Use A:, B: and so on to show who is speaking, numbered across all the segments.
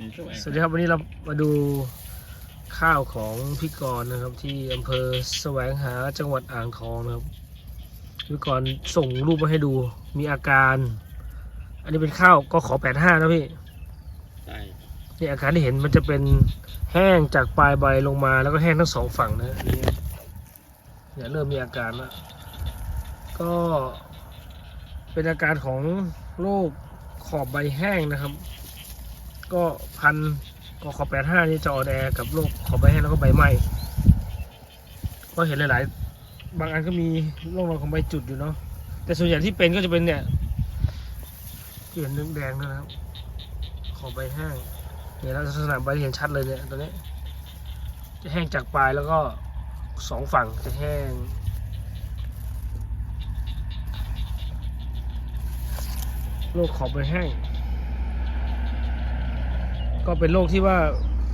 A: นี่สวย
B: สวัสดีครับวันนี้เรามาดูข้าวของพี่กรณ์นะครับ ที่อำเภอแสวงหาจังหวัดอ่างทองนะครับพี่กรณ์ส่งรูปมาให้ดูมีอาการ อันนี้เป็นข้าวก็ขอแปดห้านะพี่
A: ใช่
B: นี่อาการที่เห็นมันจะเป็นแห้งจากปลายใบลงมาแล้วก็แห้งทั้งสองฝั่งนะอันนี่เนี่ยเริ่มมีอาการแล้วก็เป็นอาการของโรคขอบใบแห้งนะครับ ก็พันก็ขอแปดห้านี่จะออแดกับโรคขอใบแห้งแล้วก็ใบไหม้ก็เห็นหลาย ๆ บางอันก็มีร่องรอยของใบจุดอยู่เนาะแต่ส่วนใหญ่ที่เป็นก็จะเป็นเนี่ยที่เห็นแดงๆนะครับ ขอใบแห้งเนี่ยลักษณะใบเห็นชัดเลยเนี่ยตัวนี้ จะแห้งจากปลายแล้วก็สองฝั่งจะแห้งโรคขอบใบแห้ง ก็เป็นโรคที่ว่า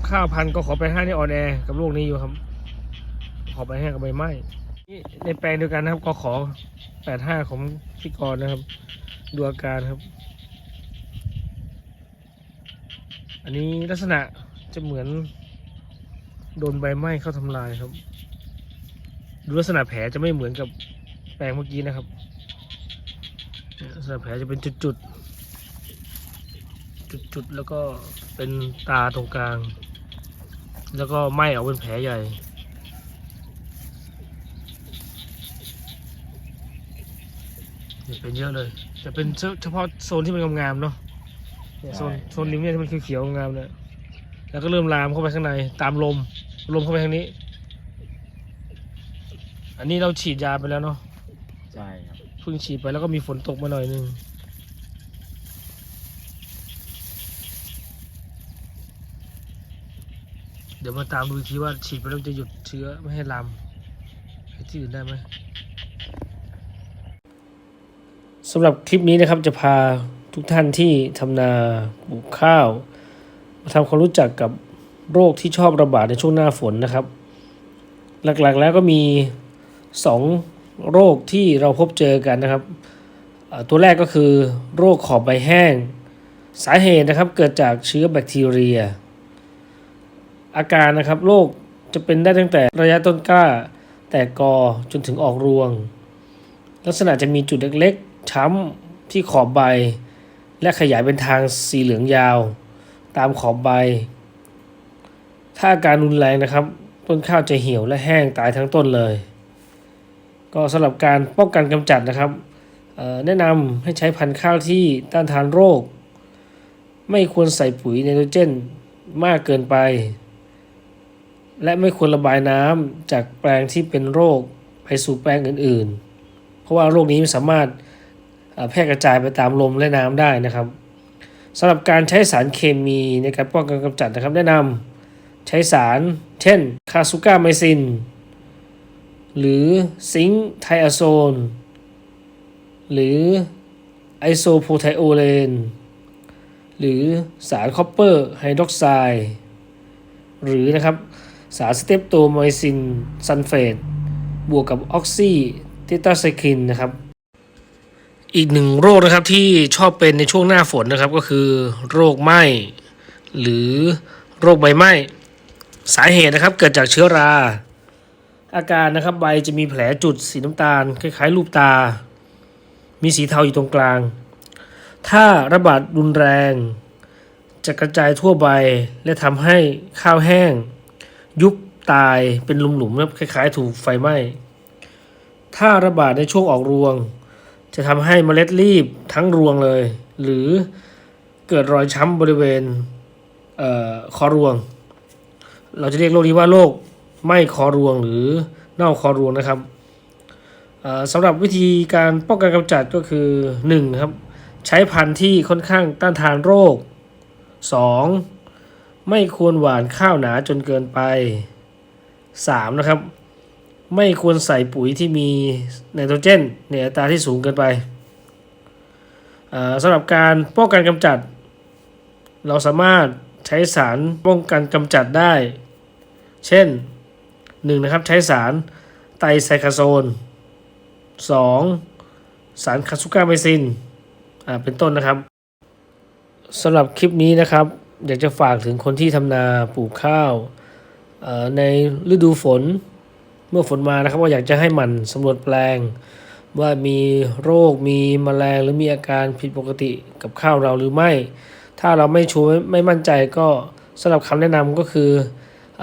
B: ข้าวพันธุ์ก็ขอไปห้านี่ออนแอร์กับโรคนี้อยู่ครับ ขอบให้กับใบไม้นี่ในแปลงเดียวกันนะครับ ก็ขอแปดห้าของพี่กรณ์นะครับ ดูอาการครับ อันนี้ลักษณะจะเหมือนโดนใบไม้เข้าทำลายครับ ดูลักษณะแผลจะไม่เหมือนกับแปลงเมื่อกี้นะครับลักษณะแผลจะเป็นจุดๆ จุดๆแล้วก็เป็นตาตรงกลาง แล้วก็ไหม้ออกเป็นแผลใหญ่เนี่ยเป็นเยอะเลยจะเป็นเฉพาะโซนที่มันงามๆเนาะเนี่ยโซนโซนริมเนี่ยที่มันเขียวๆงามเนี่ยแล้วก็เริ่มลามเข้าไปข้างในตามลม ลมเข้าไปทางนี้ อันนี้เราฉีดยาไปแล้วเนาะ
A: ใช่ครับ
B: เพิ่งฉีดไปแล้วก็มีฝนตกมาหน่อยนึง ดี๋ยวมาตามดูทีว่าฉีดไปแล้วจะหยุดเชื้อไม่ให้ลามไปที่อื่นได้ไหมสำหรับคลิปนี้นะครับจะพาทุกท่านที่ทำนาปลูกข้าวมาทำความรู้จักกับโรคที่ชอบระบาดในช่วงหน้าฝนนะครับ หลักๆแล้วก็มี 2 โรคที่เราพบเจอกันนะครับ ตัวแรกก็คือโรคขอบใบแห้ง สาเหตุนะครับเกิดจากเชื้อแบคทีเรีย อาการนะครับโรคจะเป็นได้ตั้งแต่ระยะต้นกล้า แตกกอจนถึงออกรวง ลักษณะจะมีจุดเล็กๆ ช้ำที่ขอบใบ และขยายเป็นทางสีเหลืองยาว ตามขอบใบ ถ้าอาการรุนแรงนะครับ ต้นข้าวจะเหี่ยวและแห้งตายทั้งต้นเลย ก็สำหรับการป้องกันกำจัดนะครับแนะนำให้ใช้พันธุ์ข้าวที่ต้านทานโรค ไม่ควรใส่ปุ๋ยไนโตรเจนมากเกินไป และไม่ควรระบายน้ำจากแปลงที่เป็นโรคไปสู่แปลงอื่น ๆ เพราะว่าโรคนี้สามารถแพร่กระจายไปตามลมและน้ำได้นะครับสำหรับการใช้สารเคมีในการป้องกันกำจัดนะครับ แนะนำใช้สารเช่นคาซูก้าไมซิน หรือซิงค์ไทอะโซน หรือไอโซโพไทโอเลน หรือสารคอปเปอร์ไฮดรอกไซด์หรือนะครับ สารสเตปโตไมซินซัลเฟตบวกกับออกซิเทตราไซคลินนะครับ อีกหนึ่งโรคนะครับที่ชอบเป็นในช่วงหน้าฝนนะครับก็คือโรคไหม้หรือโรคใบไหม้สาเหตุนะครับเกิดจากเชื้อรา อาการนะครับใบจะมีแผลจุดสีน้ำตาล คล้ายๆรูปตา มีสีเทาอยู่ตรงกลาง ถ้าระบาดรุนแรง จะกระจายทั่วใบและทำให้ข้าวแห้ง ยุบตายเป็นหลุมๆนะครับคล้ายๆ ถูกไฟไหม้ ถ้าระบาดในช่วงออกรวง จะทำให้เมล็ดรีบทั้งรวงเลย หรือเกิดรอยช้ำบริเวณเออคอรวง เราจะเรียกโรคนี้ว่าโรคไหม้คอรวงหรือเน่าคอรวงนะครับสำหรับวิธีการป้องกันกำจัดก็คือ1นะครับใช้พันธุ์ที่ค่อนข้างต้านทานโรค 2. ไม่ควรหวานข้าวหนาจนเกินไป 3. นะครับ ไม่ควรใส่ปุ๋ยที่มีไนโตรเจนในอัตราที่สูงเกินไปอ่อสำหรับการป้องกันกำจัด เราสามารถใช้สารป้องกันกำจัดได้ เช่น 1. นะครับใช้สารไตรไซคาโซน 2. สารคาซูก้าไมซินอ่าเป็นต้นนะครับสำหรับคลิปนี้นะครับ อยากจะฝากถึงคนที่ทำนาปลูกข้าวในฤดูฝนเมื่อฝนมานะครับว่าอยากจะให้มันสำรวจแปลง ว่ามีโรคมีแมลงหรือมีอาการผิดปกติกับข้าวเราหรือไม่ ถ้าเราไม่ชัวร์ไม่มั่นใจก็สำหรับคำแนะนำก็คือ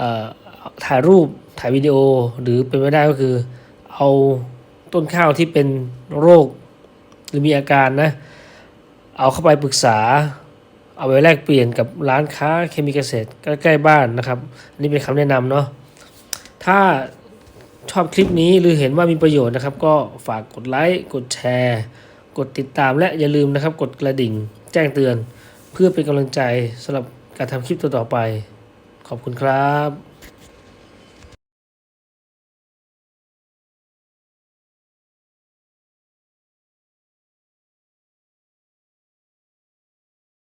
B: อถ่ายรูปถ่ายวิดีโอหรือเป็นไม่ได้ก็คือ เอาต้นข้าวที่เป็นโรคหรือมีอาการนะ เอาเข้าไปปรึกษา เอาไปแลกเปลี่ยนกับร้านค้าเคมีเกษตรใกล้ๆบ้านนะครับอันนี้เป็นคำแนะนำเนาะถ้าชอบคลิปนี้หรือเห็นว่ามีประโยชน์นะครับ ก็ฝากกดไลค์กดแชร์ กดติดตามและอย่าลืมนะครับ กดกระดิ่ง แจ้งเตือน เพื่อเป็นกำลังใจสำหรับการทำคลิปต่อๆไป ขอบคุณครับ